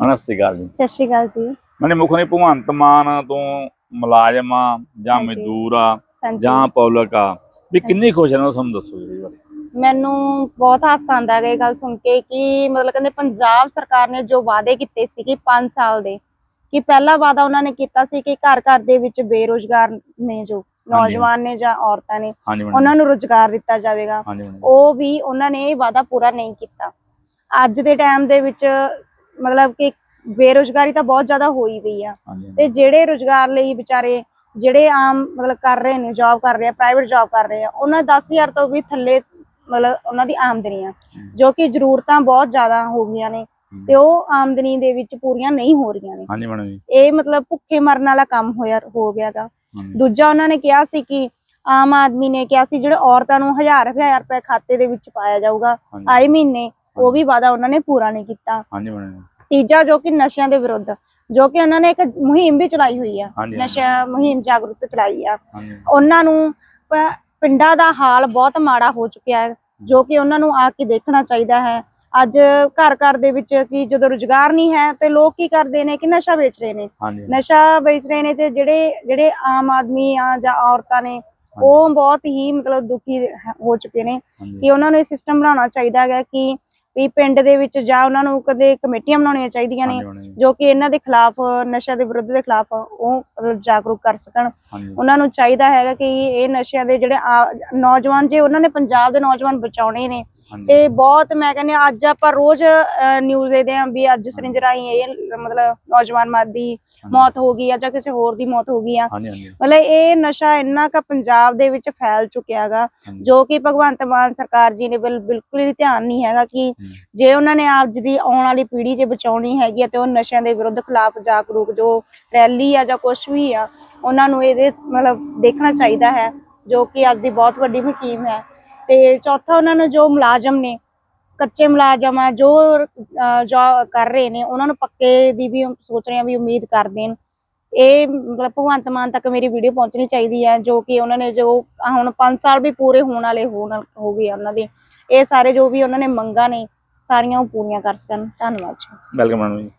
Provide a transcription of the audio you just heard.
ਹਣਾ ਸਤਿ ਸ਼੍ਰੀ ਅਕਾਲ ਜੀ। ਸਤਿ ਸ਼੍ਰੀ ਅਕਾਲ ਜੀ। ਮੈਨੇ ਮੁੱਖ ਨਹੀਂ ਭਗਵੰਤ ਮਾਨ ਤੋਂ ਮੁਲਾਜ਼ਮ ਆ ਜਾਂ। ਮਜ਼ਦੂਰ ਆ ਜਾਂ ਪਬਲਿਕ ਆ। ਵੀ ਕਿੰਨੀ ਖੁਸ਼ ਨੇ ਉਹ ਸਾਨੂੰ ਦੱਸੋ ਜੀ ਮੈਨੂੰ ਬਹੁਤ ਹਾਸਾ ਆਉਂਦਾ ਹੈ ਇਹ ਗੱਲ ਸੁਣ ਕੇ ਕਿ ਮਤਲਬ ਕਹਿੰਦੇ ਪੰਜਾਬ ਸਰਕਾਰ ਨੇ ਜੋ ਵਾਅਦੇ ਕੀਤੇ ਸੀ ਕਿ 5 ਸਾਲ ਦੇ ਕਿ ਪਹਿਲਾ ਵਾਅਦਾ ਉਹਨਾਂ ਨੇ ਕੀਤਾ ਸੀ ਕਿ ਘਰ ਘਰ ਦੇ ਵਿੱਚ ਬੇਰੋਜ਼ਗਾਰ ਨੇ ਜੋ ਨੌਜਵਾਨ ਨੇ ਜਾਂ ਔਰਤਾਂ ਨੇ ਉਹਨਾਂ ਨੂੰ ਰੋਜ਼ਗਾਰ ਦਿੱਤਾ ਜਾਵੇਗਾ। ਉਹ ਵੀ ਉਹਨਾਂ ਨੇ ਇਹ ਵਾਅਦਾ ਪੂਰਾ ਨਹੀਂ ਕੀਤਾ। ਅੱਜ ਦੇ ਟਾਈਮ ਦੇ ਵਿੱਚ ਮਤਲਬ ਕਿ ਬੇਰੋਜ਼ਗਾਰੀ ਤਾਂ ਬਹੁਤ ਜ਼ਿਆਦਾ ਹੋਈ ਪਈ ਆ। ਤੇ ਜਿਹੜੇ ਰੋਜ਼ਗਾਰ ਲਈ ਵਿਚਾਰੇ ਜਿਹੜੇ ਆਮ ਮਤਲਬ ਕਰ ਰਹੇ ਨੇ ਜੌਬ ਕਰ ਰਹੇ ਆ ਪ੍ਰਾਈਵੇਟ ਜੌਬ ਕਰ ਰਹੇ ਆ ਉਹਨਾਂ 10000 ਤੋਂ ਵੀ ਥੱਲੇ ਮਤਲਬ ਉਹਨਾਂ ਦੀ ਆਮਦਨੀ ਆ ਜੋ ਕਿ ਜ਼ਰੂਰਤਾਂ ਬਹੁਤ ਜ਼ਿਆਦਾ ਹੋ ਗਈਆਂ ਨੇ ਤੇ ਉਹ ਆਮਦਨੀ ਦੇ ਵਿੱਚ ਪੂਰੀਆਂ ਨਹੀਂ ਹੋ ਰਹੀਆਂ ਨੇ। ਹਾਂਜੀ ਮੈਡਮ ਜੀ। ਇਹ ਮਤਲਬ ਭੁੱਖੇ ਮਰਨ ਵਾਲਾ ਕੰਮ ਹੋਇਆ ਹੋ ਗਿਆਗਾ। ਦੂਜਾ ਉਹਨਾਂ ਨੇ ਕਿਹਾ ਸੀ ਕਿ ਆਮ ਆਦਮੀ ਨੇ ਕਿਹਾ ਸੀ ਜਿਹੜੇ ਔਰਤਾਂ ਨੂੰ ਹਜ਼ਾਰ ਹਜ਼ਾਰ ਰੁਪਏ ਖਾਤੇ ਦੇ ਵਿੱਚ ਪਾਇਆ ਜਾਊਗਾ ਆਏ ਮਹੀਨੇ ਉਹ ਵੀ ਵਾਅਦਾ ਉਹਨਾਂ ਨੇ ਪੂਰਾ ਨਹੀਂ ਕੀਤਾ। ਹਾਂਜੀ ਮੈਡਮ। ਤੀਜਾ ਜੋ ਕਿ ਨਸ਼ਿਆਂ ਦੇ ਵਿਰੁੱਧ ਜੋ ਕਿ ਉਹਨਾਂ ਨੇ ਇੱਕ ਮੁਹਿੰਮ ਵੀ ਚਲਾਈ ਹੋਈ ਆ ਨਸ਼ਾ ਮੁਹਿੰਮ ਜਾਗਰੂਕਤਾ ਚਲਾਈ ਆ। ਉਹਨਾਂ ਨੂੰ ਪਿੰਡਾਂ ਦਾ ਹਾਲ ਬਹੁਤ ਮਾੜਾ ਹੋ ਚੁੱਕਿਆ ਹੈ ਜੋ ਕਿ ਉਹਨਾਂ ਨੂੰ ਆ ਕੇ ਦੇਖਣਾ ਚਾਹੀਦਾ ਹੈ। ਅੱਜ ਘਰ ਘਰ ਦੇ ਵਿੱਚ ਕਿ ਜਦੋਂ ਰੁਜ਼ਗਾਰ ਨਹੀਂ ਹੈ ਤੇ ਲੋਕ ਕੀ ਕਰਦੇ ਨੇ ਕਿ ਨਸ਼ਾ ਵੇਚ ਰਹੇ ਨੇ। ਨਸ਼ਾ ਵੇਚ ਰਹੇ ਨੇ ਤੇ ਜਿਹੜੇ ਜਿਹੜੇ ਆਮ ਆਦਮੀ ਆ ਜਾਂ ਔਰਤਾਂ ਨੇ ਉਹ ਬਹੁਤ ਹੀ ਮਤਲਬ ਦੁਖੀ ਹੋ ਚੁੱਕੇ ਨੇ। ਕਿ ਉਹਨਾਂ ਨੂੰ ਇਹ ਸਿਸਟਮ ਬਣਾਉਣਾ ਚਾਹੀਦਾ ਹੈ ਕਿ ਵੀ ਪਿੰਡ ਦੇ ਵਿੱਚ ਜਾਂ ਉਹਨਾਂ ਨੂੰ ਕਦੇ ਕਮੇਟੀਆਂ ਬਣਾਉਣੀਆਂ ਚਾਹੀਦੀਆਂ ਨੇ ਜੀ। ਕਿ ਇਹਨਾਂ ਦੇ ਖਿਲਾਫ ਨਸ਼ਾ ਦੇ ਵਿਰੁੱਧ ਦੇ ਖਿਲਾਫ ਉਹ ਜਾਗਰੂਕ ਕਰ ਸਕਣ ਉਹਨਾਂ ਨੂੰ ਚਾਹੀਦਾ ਹੈਗਾ ਕਿ ਇਹ ਨਸ਼ਿਆਂ ਦੇ ਜਿਹੜੇ ਨੌਜਵਾਨ ਜੇ ਉਹਨਾਂ ਨੇ ਪੰਜਾਬ ਦੇ ਨੌਜਵਾਨ ਬਚਾਉਣੇ ਨੇ ਤੇ ਬਹੁਤ ਮੈਂ ਕਹਿੰਦੀ ਅੱਜ ਆਪਾਂ ਰੋਜ਼ ਨਿਊਜ਼ ਦੇਖਦੇ ਆਂ ਵੀ ਅੱਜ ਸਰਿੰਜ ਰਾਹੀਂ ਇਹ ਮਤਲਬ ਨੌਜਵਾਨ ਮਾਦੀ ਮੌਤ ਹੋ ਗਈ ਆ ਜਾਂ ਕਿਸੇ ਹੋਰ ਦੀ ਮੌਤ ਹੋ ਗਈ ਆ। ਮਤਲਬ ਇਹ ਨਸ਼ਾ ਇੰਨਾ ਕੁ ਪੰਜਾਬ ਦੇ ਵਿੱਚ ਫੈਲ ਚੁੱਕਿਆ ਹੈਗਾ ਹਾਂਜੀ। ਜੋ ਕਿ ਭਗਵੰਤ ਮਾਨ ਸਰਕਾਰ ਜੀ ਨੇ ਬਿਲ- ਬਿਲਕੁਲ ਹੀ ਧਿਆਨ ਨਹੀਂ ਹੈਗਾ ਕਿ। ਜੇ ਉਹਨਾਂ ਨੇ ਆਪ ਜੀ ਦੀ ਆਉਣ ਵਾਲੀ ਪੀੜ੍ਹੀ ਜੇ ਬਚਾਉਣੀ ਹੈਗੀ ਆ ਤੇ ਉਹ ਨਸ਼ਿਆਂ ਦੇ ਵਿਰੁੱਧ ਖਿਲਾਫ ਜਾਗਰੂਕ ਜੋ ਰੈਲੀ ਆ ਜਾਂ ਕੁਝ ਵੀ ਆ ਉਹਨਾਂ ਨੂੰ ਇਹਦੇ ਮਤਲਬ ਦੇਖਣਾ ਚਾਹੀਦਾ ਹੈ ਜੋ ਕਿ ਅੱਜ ਦੀ ਬਹੁਤ ਵੱਡੀ ਮੁਹਿੰਮ ਹੈ। ਤੇ ਚੌਥਾ ਉਹਨਾਂ ਨੂੰ ਜੋ ਮੁਲਾਜ਼ਮ ਨੇ, ਕੱਚੇ ਮੁਲਾਜ਼ਮ ਆ, ਜੋ ਜੋ ਕਰ ਰਹੇ ਨੇ, ਉਹਨਾਂ ਨੂੰ ਪੱਕੇ ਦੀ ਵੀ ਸੋਚ ਰਹੇ ਆ ਵੀ ਉਮੀਦ ਕਰਦੇ ਨੇ। ਇਹ ਮਤਲਬ ਭਗਵੰਤ ਮਾਨ ਤੱਕ ਮੇਰੀ ਵੀਡੀਓ ਪਹੁੰਚਣੀ ਚਾਹੀਦੀ ਹੈ ਜੋ ਕਿ ਉਹਨਾਂ ਨੇ ਜੋ ਹੁਣ 5 ਸਾਲ ਵੀ ਪੂਰੇ ਹੋਣ ਵਾਲੇ ਹੋਣ ਹੋ ਗਏ ਆ ਉਹਨਾਂ ਦੇ। ਇਹ ਸਾਰੇ ਜੋ ਵੀ ਉਹਨਾਂ ਨੇ ਮੰਗਾਂ ਨੇ, ਸਾਰੀਆਂ ਉਹ ਪੂਰੀਆਂ ਕਰ ਸਕਣ। ਧੰਨਵਾਦ ਜੀ। ਵੈਲਕਮ ਮੈਡਮ ਜੀ।